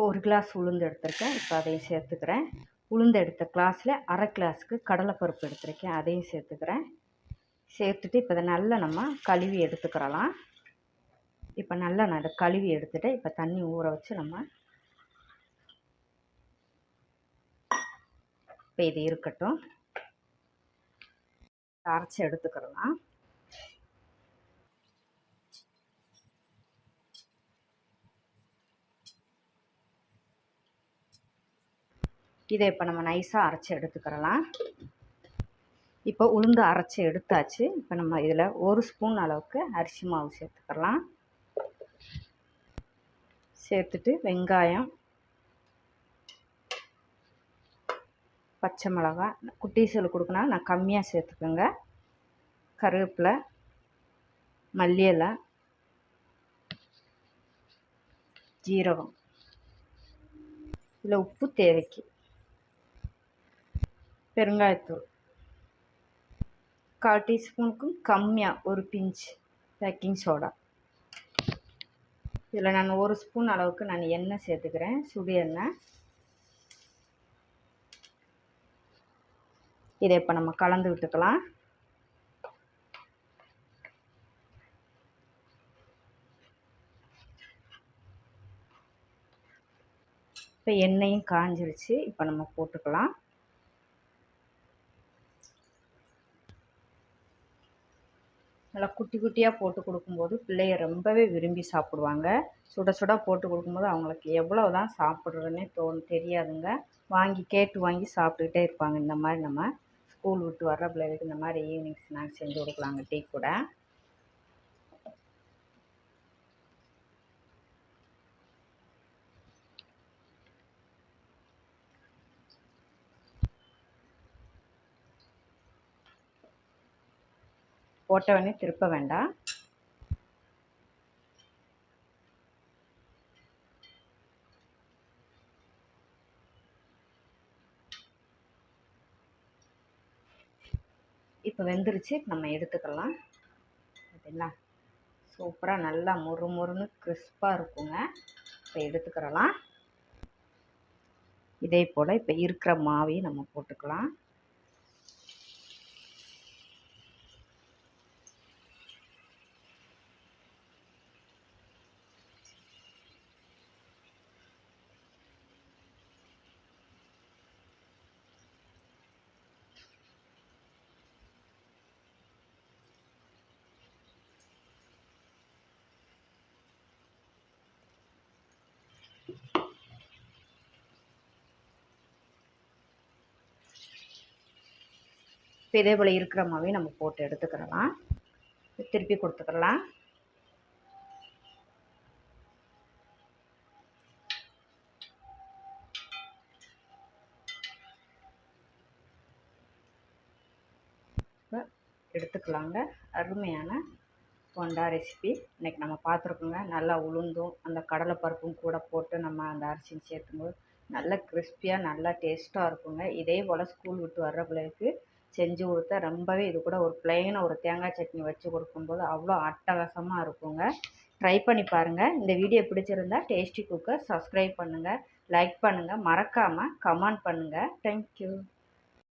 இப்போ ஒரு கிளாஸ் உளுந்து எடுத்திருக்கேன். இப்போ அதையும் சேர்த்துக்கிறேன். உளுந்து எடுத்த கிளாஸில் அரை கிளாஸுக்கு கடலைப்பருப்பு எடுத்திருக்கேன். அதையும் சேர்த்துக்கிறேன். சேர்த்துட்டு இப்போ இதை நல்லா நம்ம கழுவி எடுத்துக்கிறலாம். இப்போ நல்லா நான் இதை கழுவி எடுத்துகிட்டு இப்போ தண்ணி ஊற வச்சு நம்ம இப்போ இது இருக்கட்டும். அரைச்சி எடுத்துக்கிறலாம். இதை இப்போ நம்ம நைஸாக அரைச்சி எடுத்துக்கிறலாம். இப்போ உளுந்து அரைச்சி எடுத்தாச்சு. இப்போ நம்ம இதில் ஒரு ஸ்பூன் அளவுக்கு அரிசி மாவு சேர்த்துக்கலாம் சேர்த்துட்டு வெங்காயம் பச்சை மிளகா குட்டீஸில் கொடுக்கனா நான் கம்மியாக சேர்த்துக்கோங்க. கருவேப்பிலை மல்லி இலை ஜீரகம். இதில் உப்பு தேவைக்கு. பெருங்காயத்தூள். கால் டீஸ்பூனுக்கும் கம்மியாக ஒரு பிஞ்ச் பேக்கிங் சோடா. இதில் நான் ஒரு ஸ்பூன் அளவுக்கு நான் எண்ணெய் சேர்த்துக்கிறேன் சுடு எண்ணெய். இதை இப்போ நம்ம கலந்து விட்டுக்கலாம். இப்போ எண்ணெயும் காஞ்சிருச்சு இப்போ நம்ம போட்டுக்கலாம். நல்லா குட்டி குட்டியாக போட்டு கொடுக்கும்போது பிள்ளைய ரொம்பவே விரும்பி சாப்பிடுவாங்க. சுட சுட போட்டு கொடுக்கும்போது அவங்களுக்கு எவ்வளோ தான் சாப்பிட்றதுன்னே தோணு தெரியாதுங்க. வாங்கி கேட்டு வாங்கி சாப்பிட்டுக்கிட்டே இருப்பாங்க. இந்த மாதிரி நம்ம ஸ்கூல் விட்டு வர்ற பிள்ளைகளுக்கு இந்த மாதிரி ஈவினிங் ஸ்நாக்ஸ் செஞ்சு கொடுக்கலாங்க டீ கூட. போட்டவொடனே திருப்ப வேண்டாம். இப்போ வெந்துருச்சு நம்ம எடுத்துக்கலாம். பார்த்தீங்களா சூப்பராக நல்லா மொறு மொறுன்னு கிறிஸ்பாக இருக்குங்க. இப்போ எடுத்துக்கிறலாம். இதே போல் இப்போ இருக்கிற மாவையும் நம்ம போட்டுக்கலாம். இப்போ இதே போல் இருக்கிற மாவையும் நம்ம போட்டு எடுத்துக்கிறலாம் திருப்பி கொடுத்துக்கலாம் இப்போ எடுத்துக்கலாங்க. அருமையான போண்டா ரெசிபி இன்றைக்கி நம்ம பார்த்துருக்கோங்க. நல்லா உளுந்தும் அந்த கடலைப்பருப்பும் கூட போட்டு நம்ம அந்த அரிசியும் சேர்த்தும்போது நல்ல கிறிஸ்பியாக நல்லா டேஸ்ட்டாக இருக்குங்க. இதே போல் ஸ்கூல் விட்டு வர்ற பிள்ளைக்கு செஞ்சு கொடுத்தா ரொம்பவே இது கூட ஒரு ப்ளைனாக ஒரு தேங்காய் சட்னி வச்சு கொடுக்கும்போது அவ்வளோ அட்டகாசமாக இருக்குங்க. ட்ரை பண்ணி பாருங்கள் இந்த வீடியோ பிடிச்சிருந்தா டேஸ்டி குக்கர் சப்ஸ்கிரைப் பண்ணுங்கள் லைக் பண்ணுங்கள் மறக்காமல் கமெண்ட் பண்ணுங்கள் தேங்க்யூ